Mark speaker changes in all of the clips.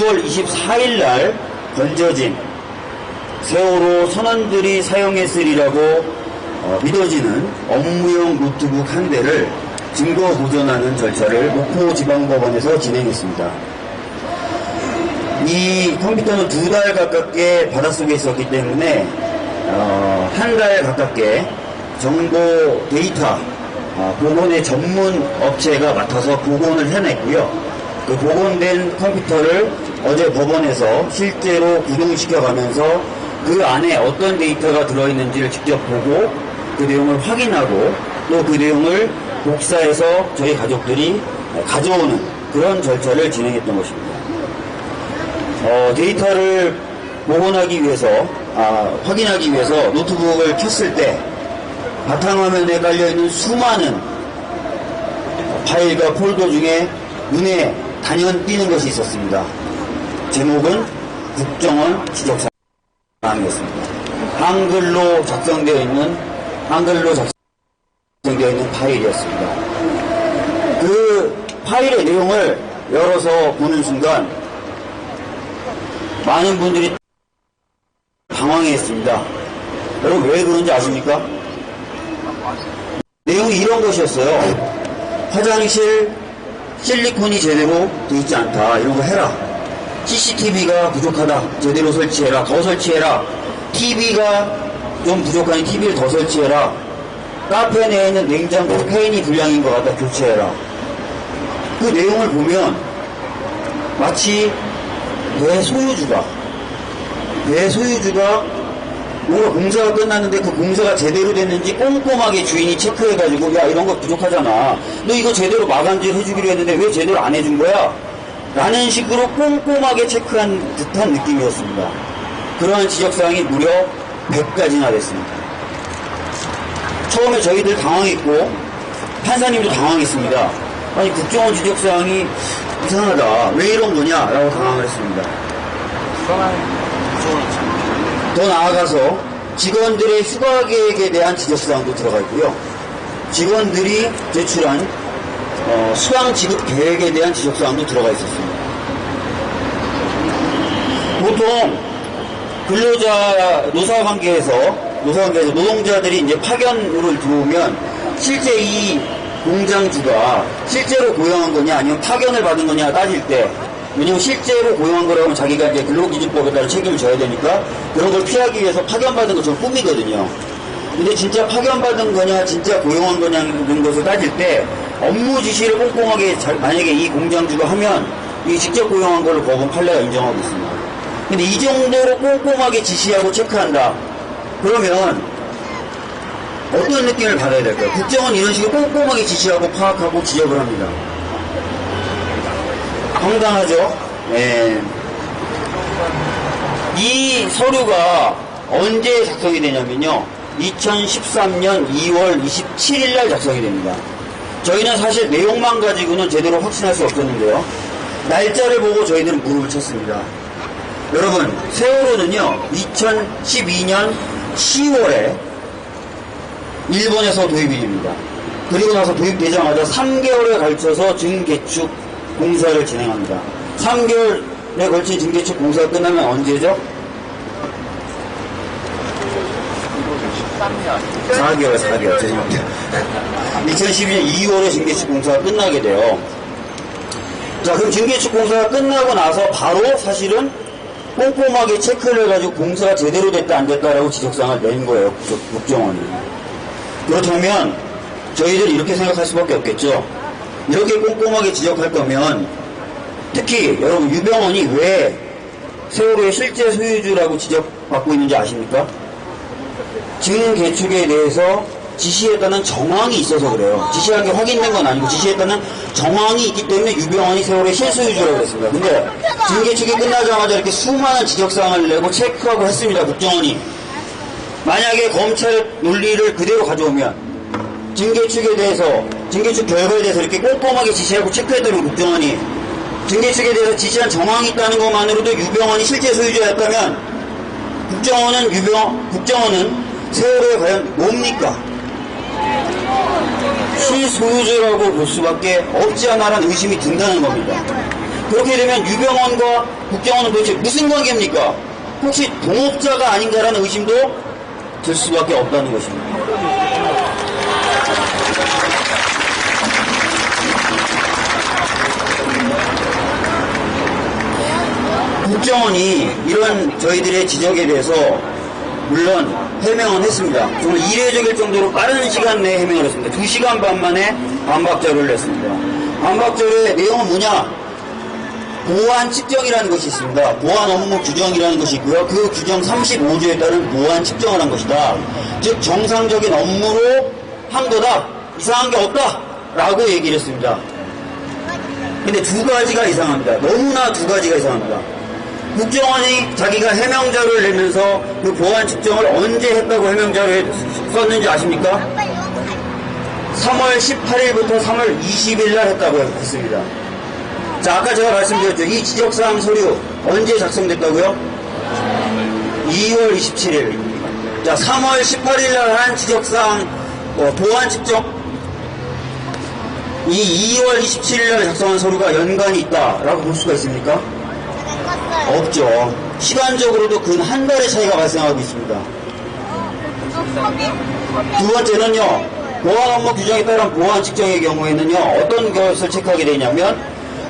Speaker 1: 6월 24일 날 건져진 세월호 선원들이 사용했으리라고 어, 믿어지는 업무용 노트북 한 대를 증거 보존하는 절차를 목포지방법원에서 진행했습니다. 이 컴퓨터는 두 달 가깝게 바닷속에 있었기 때문에 어, 한 달 가깝게 정보 데이터 어, 복원의 전문 업체가 맡아서 복원을 해냈고요. 그 복원된 컴퓨터를 어제 법원에서 실제로 구동시켜가면서 그 안에 어떤 데이터가 들어있는지를 직접 보고 그 내용을 확인하고 또 그 내용을 복사해서 저희 가족들이 가져오는 그런 절차를 진행했던 것입니다. 어, 데이터를 복원하기 위해서, 아, 확인하기 위해서 노트북을 켰을 때 바탕화면에 깔려있는 수많은 파일과 폴더 중에 눈에 단연 띄는 것이 있었습니다. 제목은 국정원 지적사항이었습니다. 한글로 작성되어 있는, 한글로 작성되어 있는 파일이었습니다. 그 파일의 내용을 열어서 보는 순간 많은 분들이 당황했습니다. 여러분 왜 그런지 아십니까? 내용이 이런 것이었어요. 화장실 실리콘이 제대로 돼 있지 않다. 이런 거 해라. CCTV가 부족하다. 제대로 설치해라. 더 설치해라. TV가 좀 부족하니 TV를 더 설치해라. 카페 내에 있는 냉장고 팬이 불량인 것 같다. 교체해라. 그 내용을 보면 마치 내 소유주가 내 소유주가 뭔가 공사가 끝났는데 그 공사가 제대로 됐는지 꼼꼼하게 주인이 체크해가지고 야 이런 거 부족하잖아 너 이거 제대로 마감질 해주기로 했는데 왜 제대로 안 해준 거야? 라는 식으로 꼼꼼하게 체크한 듯한 느낌이었습니다. 그러한 지적사항이 무려 100가지나 됐습니다. 처음에 저희들 당황했고 판사님도 당황했습니다. 아니 국정원 지적사항이 이상하다. 왜 이런 거냐? 라고 당황을 했습니다. 더 나아가서 직원들의 휴가 계획에 대한 지적사항도 들어가 있고요. 직원들이 제출한 어, 수당 지급 계획에 대한 지적 사항도 들어가 있었습니다. 보통 근로자 노사 관계에서 노사 관계에서 노동자들이 이제 파견으로 들어오면 실제 이 공장주가 실제로 고용한 거냐 아니면 파견을 받은 거냐 따질 때 왜냐면 실제로 고용한 거라면 자기가 이제 근로기준법에 따라 책임을 져야 되니까 그런 걸 피하기 위해서 파견받은 것처럼 꾸미거든요. 근데 진짜 파견받은 거냐, 진짜 고용한 거냐는 것을 따질 때 업무 지시를 꼼꼼하게 잘, 만약에 이 공장주가 하면 이 직접 고용한 걸로 법원 판례가 인정하고 있습니다. 근데 이 정도로 꼼꼼하게 지시하고 체크한다. 그러면 어떤 느낌을 받아야 될까요? 국정은 이런 식으로 꼼꼼하게 지시하고 파악하고 지적을 합니다. 황당하죠? 네. 이 서류가 언제 작성이 되냐면요. 2013년 2월 27일 날 작성이 됩니다. 저희는 사실 내용만 가지고는 제대로 확신할 수 없었는데요. 날짜를 보고 저희들은 무릎을 쳤습니다. 여러분, 세월호는요, 2012년 10월에 일본에서 도입이 됩니다. 그리고 나서 도입되자마자 3개월에 걸쳐서 증개축 공사를 진행합니다. 3개월에 걸친 증개축 공사가 끝나면 언제죠? 4개월, 4개월. 죄송합니다. 2012년 2월에 증개축 공사가 끝나게 돼요. 자, 그럼 증개축 공사가 끝나고 나서 바로 사실은 꼼꼼하게 체크를 해가지고 공사가 제대로 됐다 안 됐다라고 지적사항을 낸 거예요. 국정원이. 그렇다면 저희들이 이렇게 생각할 수밖에 없겠죠. 이렇게 꼼꼼하게 지적할 거면 특히 여러분 유병원이 왜 세월호의 실제 소유주라고 지적받고 있는지 아십니까? 증개축에 대해서 지시했다는 정황이 있어서 그래요. 지시한 게 확인된 건 아니고 지시했다는 정황이 있기 때문에 유병원이 세월호의 실소유주라고 했습니다. 근데 증개축이 끝나자마자 이렇게 수많은 지적사항을 내고 체크하고 했습니다. 국정원이. 만약에 검찰의 논리를 그대로 가져오면 증개축에 대해서 증개축 결과에 대해서 이렇게 꼼꼼하게 지시하고 체크했더니 국정원이 증개축에 대해서 지시한 정황이 있다는 것만으로도 유병원이 실제 소유자였다면 국정원은 유병 국정원은 세월호에 과연 뭡니까? 실소유주라고 볼 수밖에 없지 않아라는 의심이 든다는 겁니다. 그렇게 되면 유병원과 국정원은 도대체 무슨 관계입니까? 혹시 동업자가 아닌가라는 의심도 들 수밖에 없다는 것입니다. 국정원이 이런 저희들의 지적에 대해서 물론 해명은 했습니다. 정말 이례적일 정도로 빠른 시간 내에 해명을 했습니다. 2시간 반 만에 반박 자료를 냈습니다. 반박 자료의 내용은 뭐냐? 보안 측정이라는 것이 있습니다. 보안 업무 규정이라는 것이 있고요. 그 규정 35조에 따른 보안 측정을 한 것이다. 즉 정상적인 업무로 한 거다. 이상한 게 없다. 라고 얘기를 했습니다. 근데 두 가지가 이상합니다. 너무나 두 가지가 이상합니다. 국정원이 자기가 해명자료를 내면서 그 보안 측정을 언제 했다고 해명자료에 썼는지 아십니까? 3월 18일부터 3월 20일 날 했다고 했습니다. 자, 아까 제가 말씀드렸죠. 이 지적사항 서류 언제 작성됐다고요? 2월 27일. 자, 3월 18일 날 한 지적사항 어, 보안 측정 이 2월 27일 날 작성한 서류가 연관이 있다라고 볼 수가 있습니까? 없죠. 시간적으로도 근 한 달의 차이가 발생하고 있습니다. 두 번째는요, 보안 업무 규정에 따른 보안 측정의 경우에는요, 어떤 것을 체크하게 되냐면,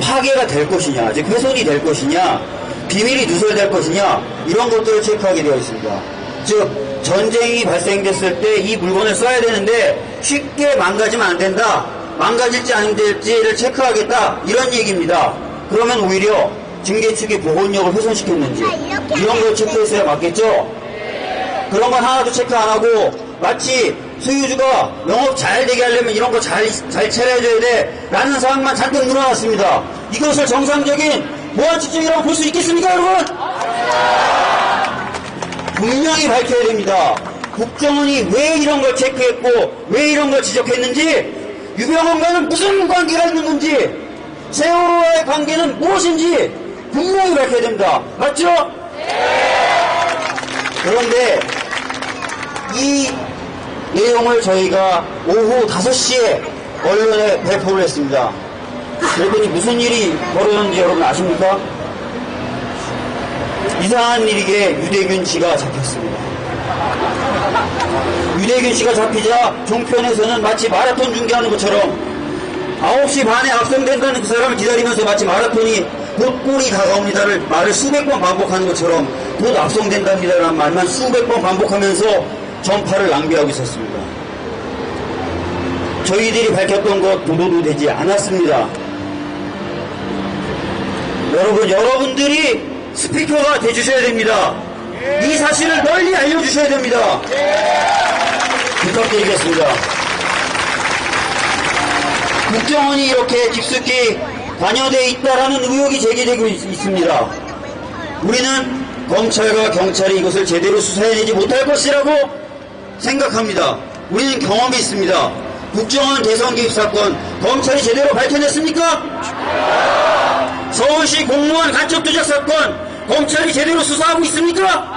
Speaker 1: 파괴가 될 것이냐, 즉 훼손이 될 것이냐, 비밀이 누설될 것이냐, 이런 것들을 체크하게 되어 있습니다. 즉, 전쟁이 발생됐을 때 이 물건을 써야 되는데 쉽게 망가지면 안 된다. 망가질지 안 될지를 체크하겠다. 이런 얘기입니다. 그러면 오히려 증계 측의 보건력을 훼손시켰는지 이런 걸 체크했어야 맞겠죠? 그런 건 하나도 체크 안 하고 마치 소유주가 영업 잘 되게 하려면 이런 거 잘 잘 차려줘야 돼 라는 사항만 잔뜩 늘어났습니다. 이것을 정상적인 측정이라고 볼 수 있겠습니까 여러분? 분명히 밝혀야 됩니다. 국정원이 왜 이런 걸 체크했고 왜 이런 걸 지적했는지 유병원과는 무슨 관계가 있는 건지 세월호와의 관계는 무엇인지 분명히 밝혀야 됩니다. 맞죠? 그런데 이 내용을 저희가 오후 5시에 언론에 배포를 했습니다. 그랬더니 무슨 일이 벌어졌는지 여러분 아십니까? 이상한 일이게 유대균 씨가 잡혔습니다. 유대균 씨가 잡히자 종편에서는 마치 마라톤 중계하는 것처럼 9시 반에 앞선된다는 그 사람을 기다리면서 마치 마라톤이 곧 골이 다가옵니다를 말을 수백 번 반복하는 것처럼 곧 앞선된답니다라는 말만 수백 번 반복하면서 전파를 낭비하고 있었습니다. 저희들이 밝혔던 것 보도도 되지 않았습니다. 여러분, 여러분들이 스피커가 돼주셔야 됩니다. 이 사실을 널리 알려주셔야 됩니다. 부탁드리겠습니다. 국정원이 이렇게 깊숙이 관여되어 있다라는 의혹이 제기되고 있, 있습니다. 우리는 검찰과 경찰이 이것을 제대로 수사해내지 못할 것이라고 생각합니다. 우리는 경험이 있습니다. 국정원 대선 개입 사건 검찰이 제대로 밝혀냈습니까? 서울시 공무원 간첩 조작 사건 검찰이 제대로 수사하고 있습니까?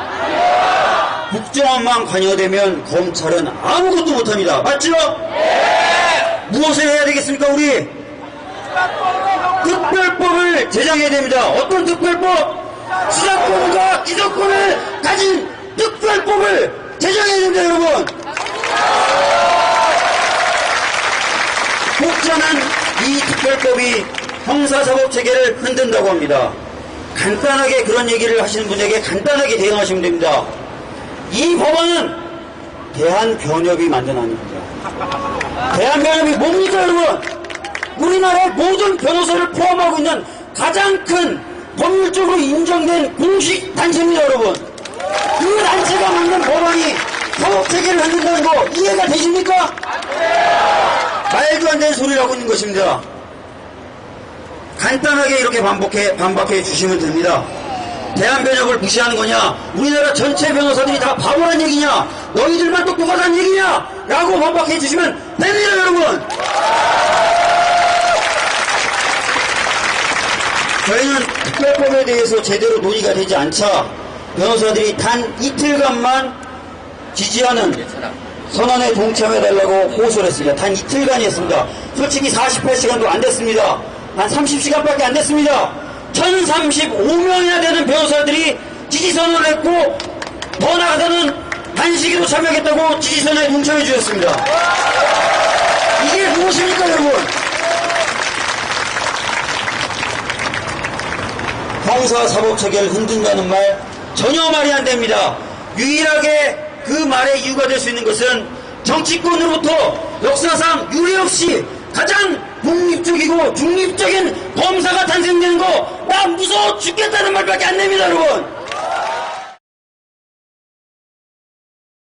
Speaker 1: 국정원만 관여되면 검찰은 아무것도 못합니다. 맞죠? 무엇을 해야 되겠습니까, 우리? 특별법을 제정해야 됩니다. 어떤 특별법? 수사권과 기소권을 가진 특별법을 제정해야 됩니다, 여러분. 혹자는 이 특별법이 형사사법 체계를 흔든다고 합니다. 간단하게 그런 얘기를 하시는 분에게 간단하게 대응하시면 됩니다. 이 법안은 대한변협이 만든 안입니다. 대한변협이 뭡니까 여러분? 우리나라의 모든 변호사를 포함하고 있는 가장 큰 법률적으로 인정된 공식 단체입니다 여러분. 그 단체가 만든 법안이 사법체계를 흔든다는 거 이해가 되십니까? 말도 안 되는 소리를 하고 있는 것입니다. 간단하게 이렇게 반복해, 반박해 주시면 됩니다. 대한변협을 무시하는 거냐? 우리나라 전체 변호사들이 다 바보란 얘기냐? 너희들만 똑똑하다는 얘기냐? 라고 반박해 주시면 됩니다, 여러분! 저희는 특별법에 대해서 제대로 논의가 되지 않자 변호사들이 단 이틀간만 지지하는 선언에 동참해달라고 호소를 했습니다. 단 이틀간이었습니다. 솔직히 48시간도 안 됐습니다. 한 30시간밖에 안 됐습니다. 1035명이나 되는 변호사들이 지지선언을 했고 더 나아가서는 한식이도 참여하겠다고 지지선언에 문청해 주셨습니다. 이게 무엇입니까 여러분? 형사 사법 체계를 흔든다는 말 전혀 말이 안 됩니다. 유일하게 그 말의 이유가 될 수 있는 것은 정치권으로부터 역사상 유례 없이 가장 독립적이고 중립적인 검사가 탄생되는 거 나 무서워 죽겠다는 말밖에 안 냅니다 여러분.